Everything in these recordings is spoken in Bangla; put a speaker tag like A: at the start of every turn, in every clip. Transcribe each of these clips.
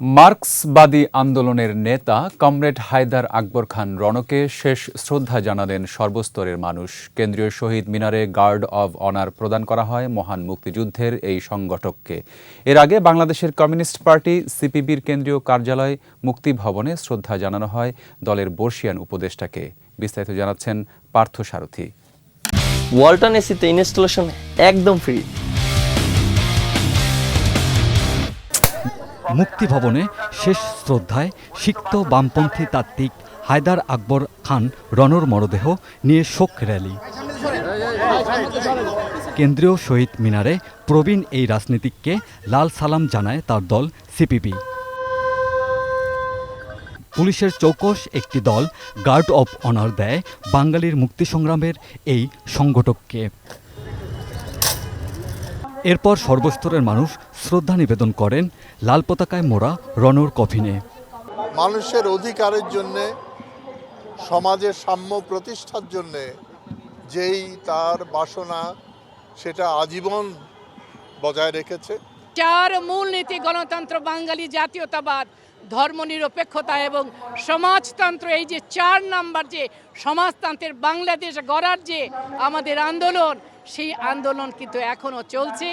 A: মার্ক্সবাদী আন্দোলনের নেতা কমরেড হায়দার আকবর খান রণকে শেষ শ্রদ্ধা জানালেন সর্বস্তরের মানুষ। কেন্দ্রীয় শহীদ মিনারে গার্ড অব অনার প্রদান করা হয় মহান মুক্তিযুদ্ধের এই সংগঠককে। এর আগে বাংলাদেশের কমিউনিস্ট পার্টি, সিপিবির কেন্দ্রীয় কার্যালয় মুক্তি ভবনে শ্রদ্ধা জানানো হয় দলের বর্ষিয়ান উপদেষ্টাকে। বিস্তারিত জানাচ্ছেন পার্থ সারথী।
B: ওয়ালটন এসিতে ইনস্টলেশন একদম ফ্রি।
C: মুক্তিভবনে শেষ শ্রদ্ধায় সিক্ত বামপন্থী তাত্ত্বিক হায়দার আকবর খান রনর মরদেহ নিয়ে শোক র্যালি। কেন্দ্রীয় শহীদ মিনারে প্রবীণ এই রাজনীতিককে লাল সালাম জানায় তার দল সিপিবি। পুলিশের চৌকস একটি দল গার্ড অব অনার দেয় বাঙালির মুক্তি সংগ্রামের এই সংগঠককে। এরপর সর্বস্তরের মানুষ শ্রদ্ধা নিবেদন করেন লাল পতাকায় মোড়া রণর কফিনে।
D: মানুষের অধিকারের জন্যে সমাজের সাম্য প্রতিষ্ঠার জন্যে যেই তার বাসনা সেটা আজীবন বজায় রেখেছে।
E: চার মূলনীতি গণতন্ত্র বাঙালি জাতীয়তাবাদ ধর্মনিরপেক্ষতা এবং সমাজতন্ত্র এই যে চার নাম্বার যে সমাজতন্ত্রের বাংলাদেশ গড়ার যে আমাদের আন্দোলন সেই আন্দোলন কিন্তু এখনও চলছে।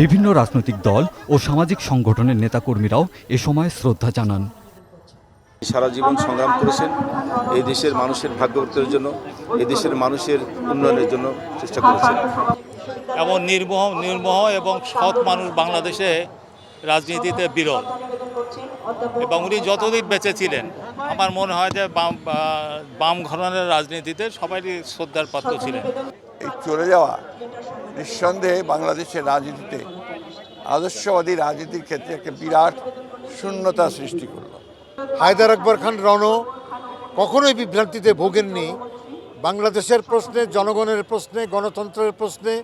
C: বিভিন্ন রাজনৈতিক দল ও সামাজিক সংগঠনের নেতাকর্মীরাও এ সময় শ্রদ্ধা জানান।
F: সারা জীবন সংগ্রাম করেছেন। এই দেশের মানুষের ভাগ্য পরিবর্তনের জন্য এই দেশের মানুষের উন্নয়নের জন্য চেষ্টা করেছেন।
G: এমন নির্মহ নির্মহ এবং সৎ মানুষ বাংলাদেশে রাজনীতিতে বিরল। এবং উনি যতদিন বেঁচে ছিলেন আমার মনে হয় যে বাম বাম ঘরানার রাজনীতিতে সবাই শ্রদ্ধার পাত্র ছিলেন।
H: চলে যাওয়া নিঃসন্দেহে বাংলাদেশের রাজনীতিতে আদর্শবাদী রাজনীতির ক্ষেত্রে একটা বিরাট শূন্যতা সৃষ্টি করল।
D: হায়দার আকবর খান রণ কখনোই বিভ্রান্তিতে ভোগেননি। বাংলাদেশের প্রশ্নে জনগণের প্রশ্নে গণতন্ত্রের প্রশ্নে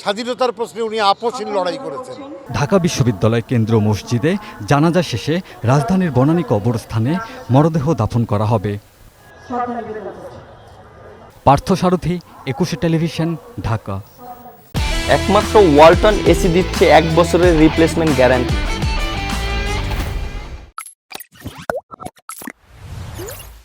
D: স্বাধীনতার প্রশ্নে উনি আপসহীন লড়াই করেছেন।
C: ঢাকা বিশ্ববিদ্যালয় কেন্দ্র মসজিদে জানাজা শেষে রাজধানীর বনানী কবরস্থানে মরদেহ দাফন করা হবে। পার্থসারথী একুশে টেলিভিশন ঢাকা।
B: একমাত্র ওয়ালটন এসি দিচ্ছে এক বছরের রিপ্লেসমেন্ট গ্যারান্টি